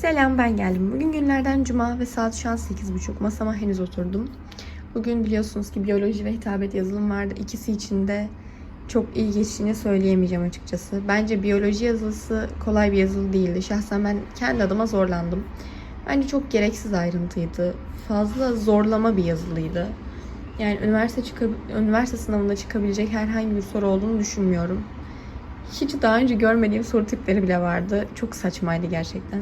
Selam ben geldim. Bugün günlerden cuma ve saat şu an 8.30. Masama henüz oturdum. Bugün biliyorsunuz ki biyoloji ve hitabet yazılım vardı. İkisi için de çok iyi geçtiğini söyleyemeyeceğim açıkçası. Bence biyoloji yazılısı kolay bir yazılı değildi. Şahsen ben kendi adıma zorlandım. Bence çok gereksiz ayrıntıydı. Fazla zorlama bir yazılıydı. Yani üniversite çıkab- üniversite sınavında çıkabilecek herhangi bir soru olduğunu düşünmüyorum. Hiç daha önce görmediğim soru tipleri bile vardı. Çok saçmaydı gerçekten.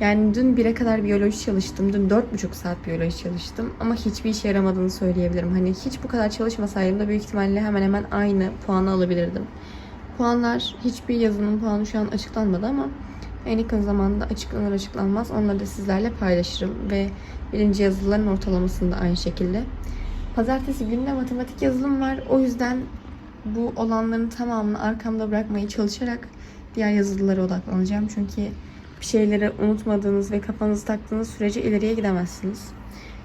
Yani dün 1'e kadar biyoloji çalıştım. Dün 4,5 saat biyoloji çalıştım. Ama hiçbir işe yaramadığını söyleyebilirim. Hani hiç bu kadar çalışmasaydım da büyük ihtimalle hemen hemen aynı puanı alabilirdim. Puanlar, hiçbir yazının puanı şu an açıklanmadı ama en yakın zamanda açıklanır açıklanmaz onları da sizlerle paylaşırım. Ve birinci yazıların ortalamasını da aynı şekilde. Pazartesi günde matematik yazılım var. O yüzden bu olanların tamamını arkamda bırakmaya çalışarak diğer yazılılara odaklanacağım. Çünkü bir şeyleri unutmadığınız ve kafanızı taktığınız sürece ileriye gidemezsiniz.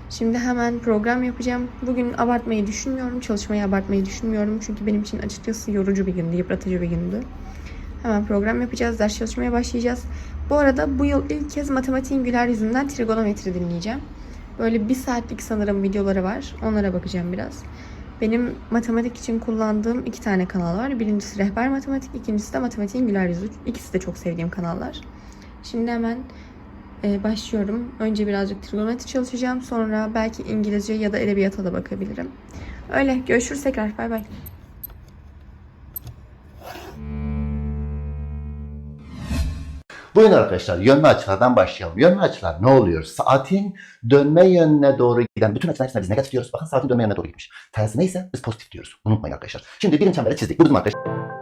Şimdi hemen program yapacağım. Bugün abartmayı düşünmüyorum. Çalışmayı abartmayı düşünmüyorum. Çünkü benim için açıkçası yorucu bir gündü, yıpratıcı bir gündü. Hemen program yapacağız. Ders çalışmaya başlayacağız. Bu arada bu yıl ilk kez matematiğin güler yüzünden trigonometri dinleyeceğim. Böyle bir saatlik sanırım videoları var. Onlara bakacağım biraz. Benim matematik için kullandığım iki tane kanal var. Birincisi Rehber Matematik, ikincisi de Matematiğin Güler Yüzü. İkisi de çok sevdiğim kanallar. Şimdi hemen e, başlıyorum. Önce birazcık trigonometri çalışacağım. Sonra belki İngilizce ya da edebiyata da bakabilirim. Öyle. Görüşürüz tekrar. Bay bay. Buyurun arkadaşlar yönlü açılardan başlayalım. Yönlü açılar ne oluyor? Saatin dönme yönüne doğru giden bütün açılar hepsine biz negatif diyoruz. Bakın saatin dönme yönüne doğru gitmiş. Tersine ise biz pozitif diyoruz. Unutmayın arkadaşlar. Şimdi birinci çemberi çizdik. Buldum arkadaşlar.